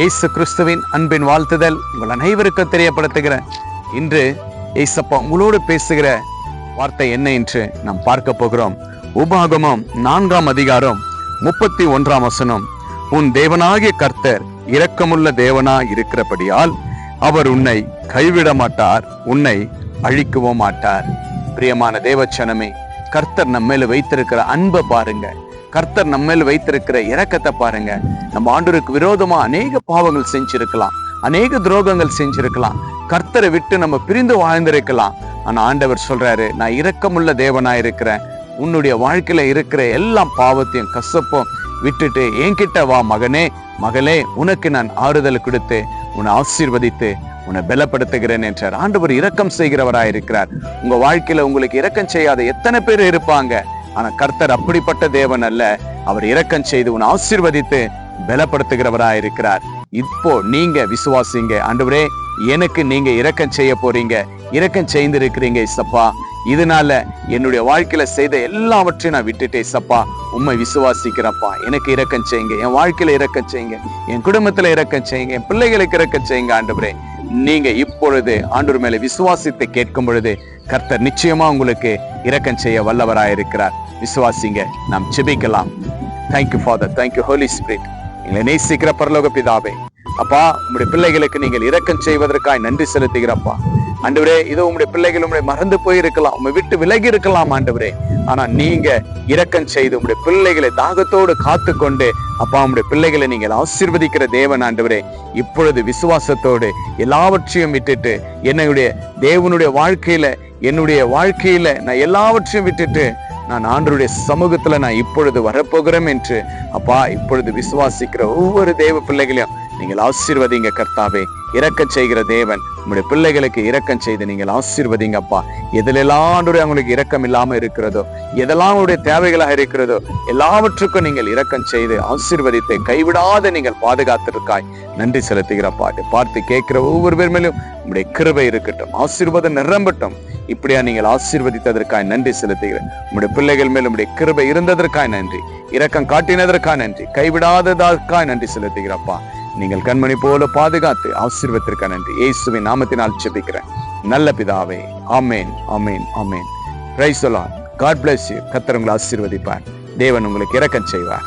இயேசு கிறிஸ்துவின் அன்பின் வாழ்த்துதல் உங்கள் அனைவருக்கும் தெரியப்படுத்துகிறேன். இன்று ஏசப்பா உங்களோடு பேசுகிற வார்த்தை என்ன என்று நாம் பார்க்க போகிறோம். உபாகமம் நான்காம் அதிகாரம் முப்பத்தி ஒன்றாம் வசனம். உன் தேவனாகிய கர்த்தர் இரக்கமுள்ள தேவனா இருக்கிறபடியால் அவர் உன்னை கைவிட மாட்டார் உன்னை அழிக்கவும் மாட்டார். பிரியமான தேவச்சனமே கர்த்தர் நம்ம மேல வைத்திருக்கிற அன்பை பாருங்க. கர்த்தர் நம்ம மேல் வைத்திருக்கிற இரக்கத்தை பாருங்க. நம்ம ஆண்டவருக்கு விரோதமா அநேக பாவங்கள் செஞ்சிருக்கலாம். அநேக துரோகங்கள் செஞ்சிருக்கலாம். கர்த்தரை விட்டு நம்ம பிரிந்து வாழ்ந்திருக்கலாம். ஆனா ஆண்டவர் சொல்றாரு நான் இரக்கமுள்ள தேவனா இருக்கிறேன் உன்னுடைய வாழ்க்கையில இருக்கிற எல்லா பாவத்தையும் கசப்பும் விட்டுட்டு என்கிட்ட வா மகனே. மகளே உனக்கு நான் ஆறுதல் கொடுத்து உன்னை ஆசீர்வதித்து உன்னை பலப்படுத்துகிறேன் என்றார். ஆண்டவர் இரக்கம் செய்கிறவராயிருக்கிறார். உங்க வாழ்க்கையில உங்களுக்கு இரக்கம் செய்யாத எத்தனை பேர் இருப்பாங்க? ஆனா கர்த்தர் அப்படிப்பட்ட தேவன் அல்ல. அவர் இரக்கம் செய்து உன்னை ஆசீர்வதித்து பலப்படுத்துகிறவராயிருக்கிறார். இப்போ நீங்க விசுவாசிங்க. ஆண்டவரே எனக்கு நீங்க இரக்கம் செய்ய போறீங்க. இரக்கம் செய்திருக்கிறீங்க இசப்பா இதனால என்னுடைய வாழ்க்கையில செய்த எல்லாவற்றையும் நான் விட்டுட்டேன் சப்பா உண்மை விசுவாசிக்கிறப்பா. எனக்கு இரக்கம் செய்யுங்க. என் வாழ்க்கையில இரக்கம் செய்யுங்க. என் குடும்பத்துல இரக்கம் செய்யுங்க. என் பிள்ளைகளுக்கு இரக்கம் செய்யுங்க ஆண்டவரே. நீங்க இப்பொழுது ஆண்டவர் மேல விசுவாசித்து கேட்கும் பொழுது கர்த்தர் நிச்சயமா உங்களுக்கு இரக்கம் செய்ய வல்லவராயிருக்கிறார். விசுவாசிங்க நாம் செபிக்கலாம் thank you father thank you holy spirit எங்களை நேசிக்கிற பரலோக பிதாவே. அப்பா உங்களுடைய பிள்ளைகளுக்கு நீங்கள் இரக்கம் செய்வதற்காய் நன்றி செலுத்துகிறப்பா. ஆண்டவரே இதோ உங்களுடைய பிள்ளைகள் உங்களை மறந்து போயிருக்கலாம். உங்களை விட்டு விலகி இருக்கலாம் ஆண்டவரே. ஆனா நீங்க இரக்கம் செய்து உங்களுடைய பிள்ளைகளை தாகத்தோடு காத்து கொண்டு அப்பா உங்களுடைய பிள்ளைகளை நீங்கள் ஆசீர்வதிக்கிற தேவன் ஆண்டவரே. இப்பொழுது விசுவாசத்தோடு எல்லாவற்றையும் விட்டுட்டு என்னுடைய தேவனுடைய வாழ்க்கையில என்னுடைய வாழ்க்கையில நான் எல்லாவற்றையும் விட்டுட்டு நான் ஆண்டருடைய சமூகத்தில் நான் இப்பொழுது வரப்போகிறேன் என்று அப்பா இப்பொழுது விசுவாசிக்கிற ஒவ்வொரு தேவ பிள்ளைகளையும் நீங்கள் ஆசீர்வதிங்க கர்த்தாவே. இறக்கம் செய்கிற தேவன் உங்களுடைய பிள்ளைகளுக்கு இரக்கம் செய்து நீங்கள் ஆசீர்வதிங்க அப்பா. எதிலெல்லாம் அவங்களுக்கு இரக்கம் இல்லாம இருக்கிறதோ எதெல்லாம் அவருடைய தேவைகளாக இருக்கிறதோ எல்லாவற்றுக்கும் நீங்கள் இரக்கம் செய்து ஆசீர்வதித்தை கைவிடாத நீங்கள் பாதுகாத்திருக்காய். நன்றி செலுத்துகிற பாட்டு பார்த்து கேட்கிற ஒவ்வொரு பேர் மேலும் உங்களுடைய கிருபை இருக்கட்டும் ஆசீர்வாதம் நிரம்பட்டும். இப்படியா நீங்கள் ஆசீர்வதித்ததற்காய் நன்றி செலுத்துகிறேன். உங்களுடைய பிள்ளைகள் மேல் உங்களுடைய கிருபை இருந்ததற்காய் நன்றி இரக்கம் காட்டினதற்காய் நன்றி கைவிடாததற்காய் நன்றி செலுத்துகிறப்பா நீங்கள் கண்மணி போல பாதுகாத்து ஆசீர்வத்திற்க நன்றி. இயேசுவின் நாமத்தினால் செபிக்கிறேன் நல்ல பிதாவே ஆமேன் ஆமேன் ஆமேன். பிரைஸ் காட் பிளஸ் யூ கத்தர் உங்களை ஆசீர்வதிப்பார். தேவன் உங்களுக்கு இறக்கம் செய்வார்.